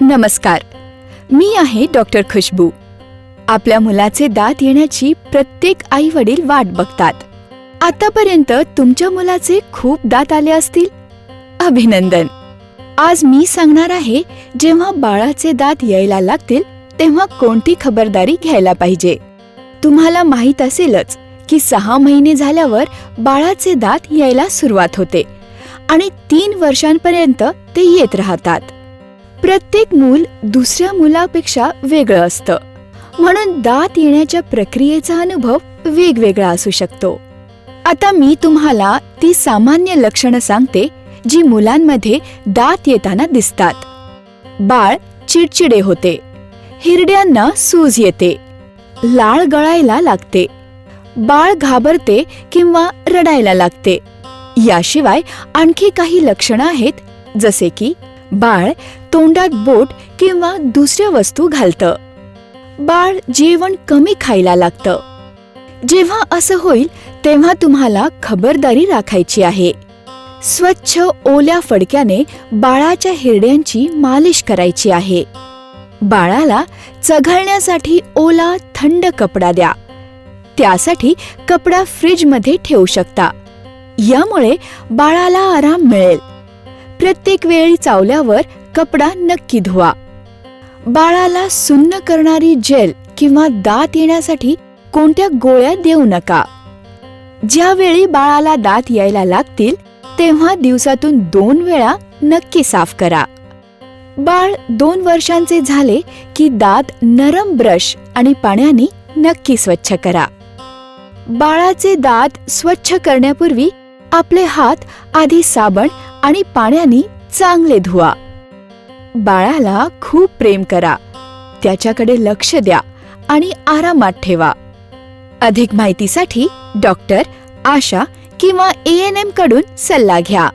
नमस्कार. मी आहे डॉक्टर खुशबू. आपल्या मुलाचे दात येण्याची प्रत्येक आई वडील वाट बघतात. आतापर्यंत तुमच्या मुलाचे खूप दात आले असतील? अभिनंदन. आज मी सांगणार आहे जेव्हा बाळाचे दात यायला लागतील तेव्हा कोणती खबरदारी घ्यायला पाहिजे? तुम्हाला माहीत असेलच की सहा महिने झाल्यावर बाळाचे दात यायला सुरुवात होते आणि तीन वर्षांपर्यंत ते येत राहतात. प्रत्येक मूल दुसऱ्या मुलापेक्षा वेगळं असतं. म्हणून दात येण्याच्या प्रक्रियेचा अनुभव वेगवेगळा असू शकतो. आता मी तुम्हाला ती सामान्य लक्षणं सांगते जी मुलांमध्ये दात येताना दिसतात. बाळ चिडचिडे होते. हिरड्यांना सूज येते. लाळ गळायला लागते. बाळ घाबरते किंवा रडायला लागते. याशिवाय आणखी काही लक्षणं आहेत जसे की बाळ तोंडात बोट किंवा दुसऱ्या वस्तू घालतं. बाळ जेवण कमी खायला लागतं. जेव्हा असं होईल तेव्हा तुम्हाला खबरदारी राखायची आहे. स्वच्छ ओल्या फडक्याने बाळाच्या हिरड्यांची मालिश करायची आहे. बाळाला चघळण्यासाठी ओला थंड कपडा द्या. त्यासाठी कपडा फ्रीजमध्ये ठेवू शकता. यामुळे बाळाला आराम मिळेल. प्रत्येक वेळी चावल्यावर कपडा नक्की धुवा. बाळाला सुन्न करणारी जेल किंवा दात येण्यासाठी कोणत्या गोळ्या देऊ नका. ज्यावेळी बाळाला दात यायला लागतील तेव्हा दिवसातून दोन वेळा नक्की साफ करा. बाळ दोन वर्षांचे झाले की दात नरम ब्रश आणि पाण्याने नक्की स्वच्छ करा. बाळाचे दात स्वच्छ करण्यापूर्वी आपले हात आधी साबण आणि पाण्याने चांगले धुवा. बाळाला खूप प्रेम करा. त्याच्याकडे लक्ष द्या आणि आरामात ठेवा. अधिक माहितीसाठी डॉक्टर आशा किंवा ए एन एमकडून सल्ला घ्या.